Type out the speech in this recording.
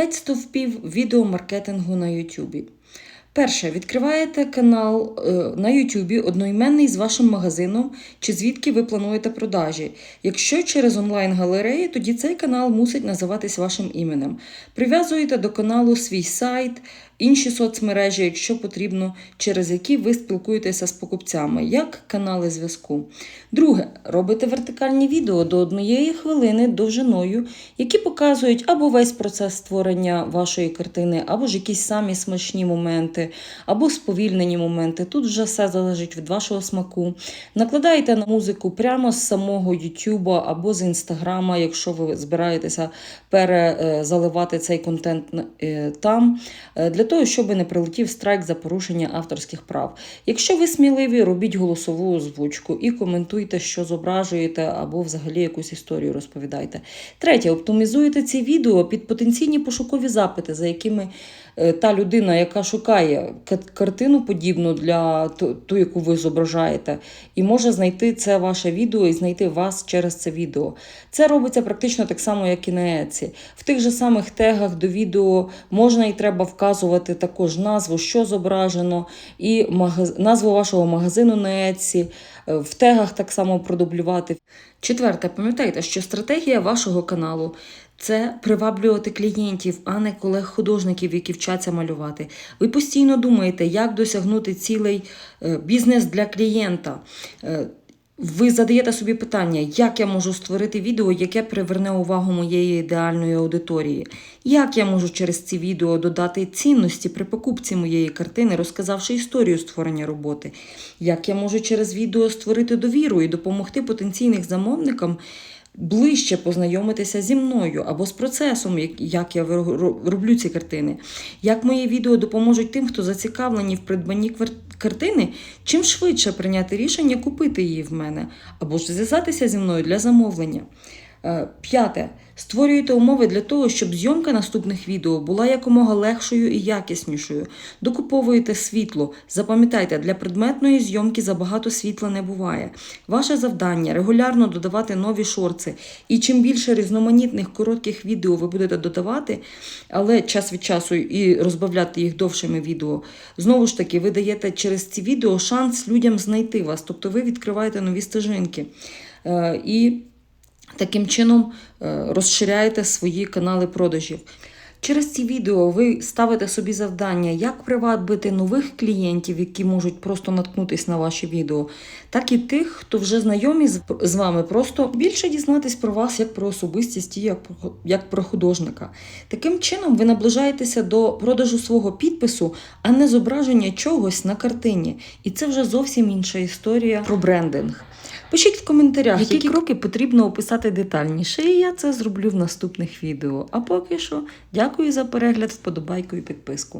5 стовпів відеомаркетингу на YouTube. Перше, відкриваєте канал е, на YouTube одноіменний з вашим магазином, чи звідки ви плануєте продажі. Якщо через онлайн-галереї, тоді цей канал мусить називатись вашим іменем. Прив'язуєте до каналу свій сайт, інші соцмережі, якщо потрібно, через які ви спілкуєтеся з покупцями, як канали зв'язку. Друге, робите вертикальні відео до однієї хвилини довжиною, які показують або весь процес створення вашої картини, або ж якісь самі смачні моменти, або сповільнені моменти. Тут вже все залежить від вашого смаку. Накладаєте на музику прямо з самого YouTube або з Інстаграма, якщо ви збираєтеся перезаливати цей контент е, там, е, для того, щоб не прилетів страйк за порушення авторських прав. Якщо ви сміливі, робіть голосову озвучку і коментуйте, що зображуєте, або взагалі якусь історію розповідайте. Третє, оптимізуєте ці відео під потенційні пошукові запити, за якими е, та людина, яка шукає ка- картину подібну для ту, яку ви зображаєте, і може знайти це ваше відео і знайти вас через це відео. Це робиться практично так само, як і на Etsy. В тих же самих тегах до відео можна і треба вказувати також назву, що зображено, і магаз... назву вашого магазину на Etsy. Е, В тегах так само продублювати. Четверте, пам'ятайте, що стратегія вашого каналу це приваблювати клієнтів, а не колег-художників, які вчаться малювати. Ви постійно думаєте, як досягнути цілий е, бізнес для клієнта. Е, Ви задаєте собі питання, як я можу створити відео, яке приверне увагу моєї ідеальної аудиторії? Як я можу через ці відео додати цінності при покупці моєї картини, розказавши історію створення роботи? Як я можу через відео створити довіру і допомогти потенційним замовникам ближче познайомитися зі мною або з процесом, як- я роблю ці картини? Як мої відео допоможуть тим, хто зацікавлені в придбанні картини, чим швидше прийняти рішення купити її в мене, або ж зв'язатися зі мною для замовлення? Е, П'яте. Створюєте умови для того, щоб зйомка наступних відео була якомога легшою і якіснішою. Докуповуєте світло. Запам'ятайте, для предметної зйомки забагато світла не буває. Ваше завдання регулярно додавати нові шорти. І чим більше різноманітних коротких відео ви будете додавати, але час від часу і розбавляти їх довшими відео. Знову ж таки, ви даєте через ці відео шанс людям знайти вас, тобто ви відкриваєте нові стежинки. Е, І Таким чином е, розширяєте свої канали продажів. Через ці відео ви ставите собі завдання, як привабити нових клієнтів, які можуть просто наткнутися на ваші відео, так і тих, хто вже знайомі з, вами, просто більше дізнатись про вас як про особистість і як про, художника. Таким чином ви наближаєтеся до продажу свого підпису, а не зображення чогось на картині. І це вже зовсім інша історія про брендинг. Пишіть в коментарях, які, кроки потрібно описати детальніше, і я це зроблю в наступних відео. А поки що, дякую за перегляд, вподобайку і підписку.